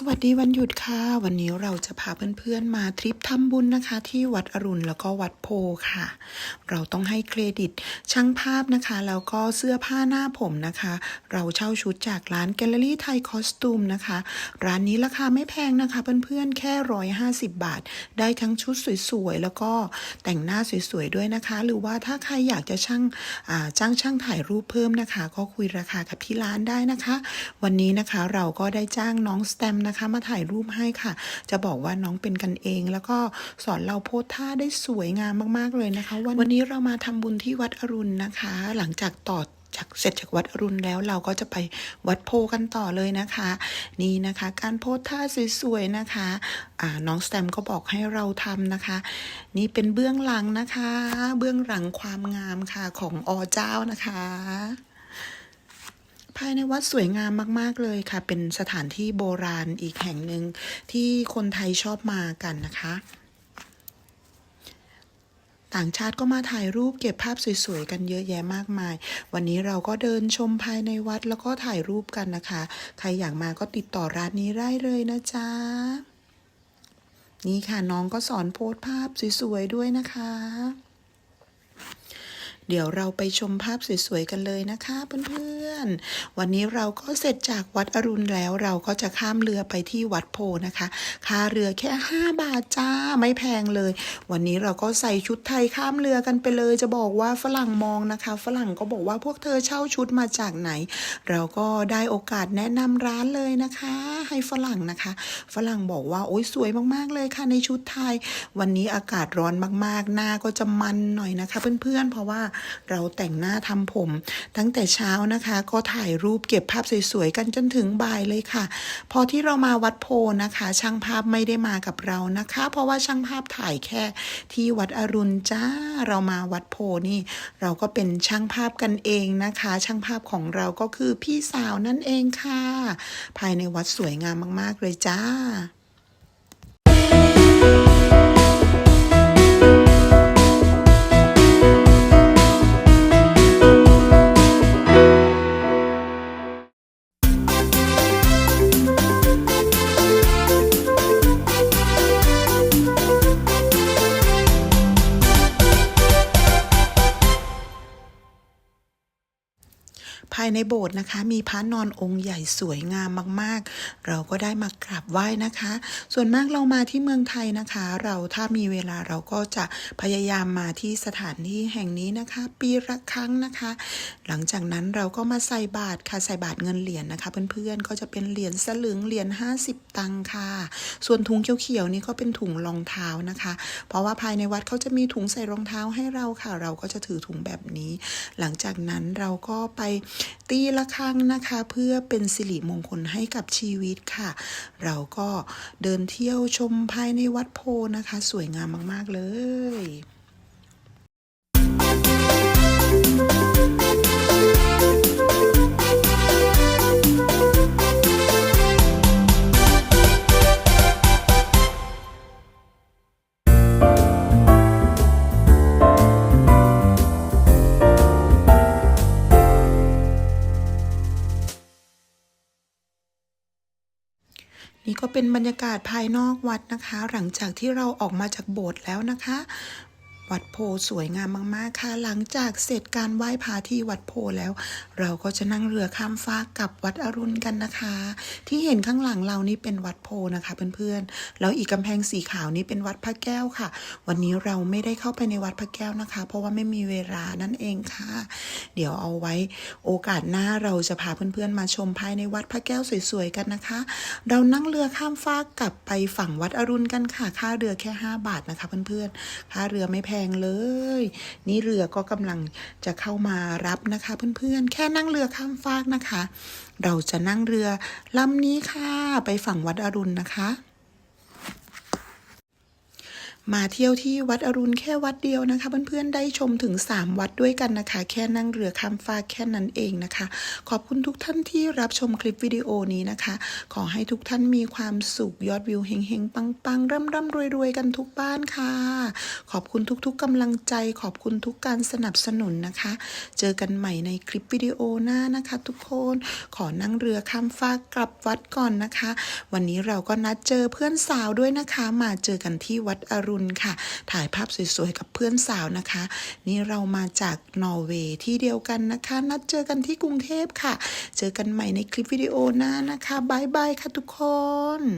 สวัสดีวันหยุดค่ะ วันนี้เราจะพาเพื่อนๆมาทริปทำบุญนะคะ ที่วัดอรุณแล้วก็วัดโพค่ะ เราต้องให้เครดิตช่างภาพนะคะ แล้วก็เสื้อผ้าหน้าผมนะคะ เราเช่าชุดจากร้านแกลเลอรี่ไทยคอสตูมนะคะ ร้านนี้ราคาไม่แพงนะคะเพื่อนๆแค่ร้อยห้าสิบบาท ได้ทั้งชุดสวยๆแล้วก็แต่งหน้าสวยๆด้วยนะคะ หรือว่าถ้าใครอยากจะช่างอ่าจ้างช่างถ่ายรูปเพิ่มนะคะ ก็คุยราคากับที่ร้านได้นะคะ วันนี้นะคะเราก็ได้จ้างน้องสแตมนะคะ มาถ่ายรูปให้ค่ะ จะบอกว่าน้องเป็นกันเอง แล้วก็สอนเราโพสท่าได้สวยงามมากๆเลยนะคะ วันวันนี้เรามาทำบุญที่วัดอรุณนะคะ หลังจากต่อจากเสร็จจากวัดอรุณแล้วเราก็จะไปวัดโพกันต่อเลยนะคะ นี่นะคะ การโพสท่าสวยๆนะคะน้องสแตมก็บอกให้เราทำนะคะ นี่เป็นเบื้องหลังนะคะ เบื้องหลังความงามค่ะของอเจ้านะคะ ภายในวัดสวยงามมาก ๆ เลยค่ะ เป็นสถานที่โบราณอีกแห่งหนึ่งที่คนไทยชอบมากันนะคะ ต่างชาติก็มาถ่ายรูปเก็บภาพสวย ๆ กันเยอะแยะมากมาย วันนี้เราก็เดินชมภายในวัดแล้วก็ถ่ายรูปกันนะคะ ใครอยากมาก็ติดต่อร้านนี้ได้เลยนะจ๊ะ นี่ค่ะน้องก็สอนโพสต์ภาพสวย ๆ ด้วยนะคะ เดี๋ยวเราไปชมภาพสวยๆกันเลยนะคะเพื่อนๆ วันนี้เราก็เสร็จจากวัดอรุณแล้วเราก็จะข้ามเรือไปที่วัดโพนะคะ ค่าเรือแค่ 5 บาทจ้าไม่แพงเลย วันนี้เราก็ใส่ชุดไทยข้ามเรือกันไปเลย จะบอกว่าฝรั่งมองนะคะ ฝรั่งก็บอกว่าพวกเธอเช่าชุดมาจากไหน เราก็ได้โอกาสแนะนำร้านเลยนะคะ ให้ฝรั่งนะคะ ฝรั่งบอกว่าโอ๊ยสวยมากๆเลยค่ะในชุดไทย วันนี้อากาศร้อนมากๆหน้าก็จะมันหน่อยนะคะ เพื่อนๆ เพราะว่าเราแต่งหน้าทำผม ตั้งแต่เช้านะคะ ก็ถ่ายรูปเก็บภาพสวยๆกันจนถึงบ่ายเลยค่ะ พอที่เรามาวัดโพนะคะ ช่างภาพไม่ได้มากับเรานะคะ เพราะว่าช่างภาพถ่ายแค่ที่วัดอรุณจ้าเรามาวัดโพนี่ เราก็เป็นช่างภาพกันเองนะคะ ช่างภาพของเราก็คือพี่สาวนั่นเองค่ะ ภายในวัดสวยงามมากๆเลยจ้า ภายในโบสถ์นะคะ มีพระนอนองค์ใหญ่สวยงามมากๆ เราก็ได้มากราบไหว้นะคะ ส่วนมากเรามาที่เมืองไทยนะคะ เราถ้ามีเวลาเราก็จะพยายามมาที่สถานที่แห่งนี้นะคะ ปีละครั้งนะคะ หลังจากนั้นเราก็มาใส่บาตรค่ะใส่บาตรเงินเหรียญนะคะ เพื่อนๆก็จะเป็นเหรียญสลึงเหรียญ50 ตังค์ค่ะ ส่วนถุงเขียวๆนี่ก็เป็นถุงรองเท้านะคะ เพราะว่าภายในวัดเขาจะมีถุงใส่รองเท้าให้เราค่ะ เราก็จะถือถุงแบบนี้ หลังจากนั้นเราก็ไปตีละครั้งนะคะ เพื่อเป็นสิริมงคลให้กับชีวิตค่ะ เราก็เดินเที่ยวชมภายในวัดโพนะคะ สวยงามมาก ๆ เลย เป็นบรรยากาศภายนอกวัดนะคะ หลังจากที่เราออกมาจากโบสถ์แล้วนะคะ วัดโพสวยงามมากๆค่ะ หลังจากเสร็จการไหว้พระที่วัดโพแล้ว เราก็จะนั่งเรือข้ามฟากกับวัดอรุณกันนะคะ ที่เห็นข้างหลังเรานี่เป็นวัดโพนะคะเพื่อนๆแล้วอีกกำแพงสีขาวนี่เป็นวัดพระแก้วค่ะ วันนี้เราไม่ได้เข้าไปในวัดพระแก้วนะคะ เพราะว่าไม่มีเวลานั่นเองค่ะ เดี๋ยวเอาไว้โอกาสหน้าเราจะพาเพื่อนๆมาชมภายในวัดพระแก้วสวยๆกันนะคะ เรานั่งเรือข้ามฟากกลับไปฝั่งวัดอรุณกันค่ะ ค่าเรือแค่ 5 บาทนะคะเพื่อนๆค่าเรือไม่แพงเลย นี่เรือก็กำลังจะเข้ามารับนะคะ เพื่อนๆ แค่นั่งเรือข้ามฟากนะคะ เราจะนั่งเรือลำนี้ค่ะ ไปฝั่งวัดอรุณนะคะ มาเที่ยวที่วัดอรุณแค่วัดเดียวนะคะเพื่อนๆได้ชมถึง 3 วัดด้วยกันนะคะ แค่นั่งเรือข้ามฟากแค่นั้นเองนะคะ ขอบคุณทุกท่านที่รับชมคลิปวิดีโอนี้นะคะ ขอให้ทุกท่านมีความสุขยอดวิวเฮงๆ ปังๆร่ำร่ำรวยรวยๆกันทุกบ้านค่ะ ขอบคุณทุกๆกำลังใจ ขอบคุณทุกการสนับสนุนนะคะ เจอกันใหม่ในคลิปวิดีโอหน้านะคะ ทุกคนขอนั่งเรือข้ามฟากกลับวัดก่อนนะคะ วันนี้เราก็นัดเจอเพื่อนสาวด้วยนะคะ มาเจอกันที่วัดอรุณค่ะ ถ่ายภาพสวยๆ กับเพื่อนสาวนะคะ นี่เรามาจากนอร์เวย์ที่เดียวกันนะคะ นัดเจอกันที่กรุงเทพค่ะ เจอกันใหม่ในคลิปวิดีโอหน้านะคะบายบายค่ะทุกคน